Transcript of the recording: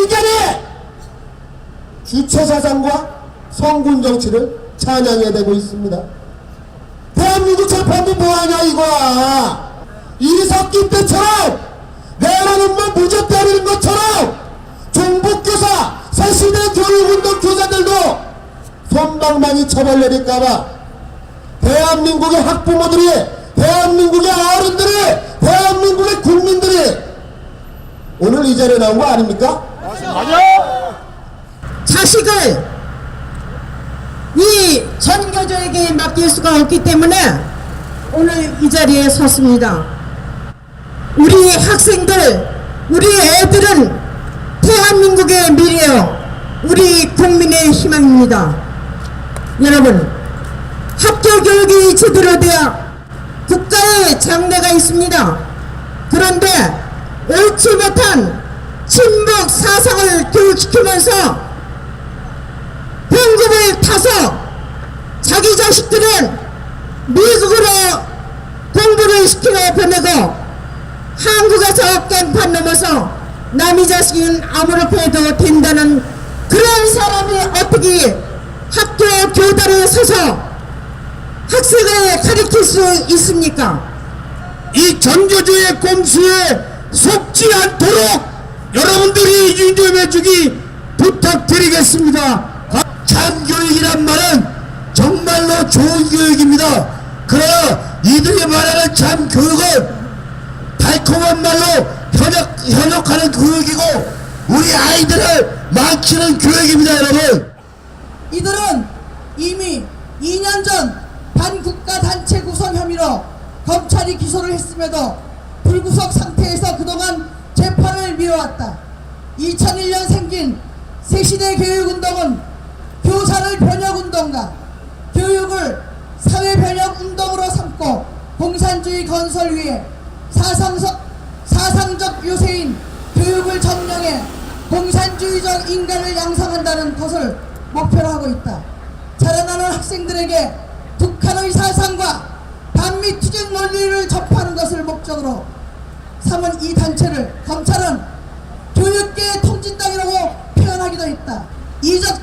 권세라는 인간이 주체 사상과 성군 정치를 찬양해야 되고 있습니다. 대한민국 재판부 뭐하냐 이거야. 이석기 때처럼 내라는 무죄 때리는 것처럼 종북교사 새시대 교육운동 교사들도 손방망이 처벌 내릴까봐 대한민국의 학부모들이 대한민국의 어른들이 대한민국의 국민들이 오늘 이 자리에 나온 거 아닙니까? 자식을 이 전교조에게 맡길 수가 없기 때문에 오늘 이 자리에 섰습니다. 우리 학생들, 우리 애들은 대한민국의 미래요. 우리 국민의 희망입니다. 여러분, 학교 교육이 제대로 돼야 국가의 장래가 있습니다. 그런데 옳지 못한 친북 사상을 교육시키면서 병급을 타서 자기 자식들은 미국으로 공부를 시키러 보내고 한국에서 깽판 넘어서 남의 자식은 아무렇게 해도 된다는 그런 사람이 어떻게 학교 교단에 서서 학생을 가르칠 수 있습니까? 이 전교조의 꼼수에 속지 않도록 여러분들이 유념해 주기 부탁드리겠습니다. 참교육이란 말은 정말로 좋은 교육입니다. 그러나 이들이 말하는 참교육은 달콤한 말로 현역, 현역하는 교육이고 우리 아이들을 망치는 교육입니다 여러분. 이들은 이미 2년 전 반국가 단체 구성 혐의로 검찰이 기소를 했음에도 불구속 그동안 미뤄왔다. 2001년 생긴 새시대 교육운동은 교사를 변혁운동가, 교육을 사회변혁운동으로 삼고 공산주의 건설 위해 사상적, 사상적 요새인 교육을 점령해 공산주의적 인간을 양성한다는 것을 목표로 하고 있다. 자라나는 학생들에게 북한의 사상과 반미 투쟁 논리를 접하는 것을 목적으로 삼은 이 단체를 검찰은 교육계의 통진당이라고 표현하기도 했다. 이적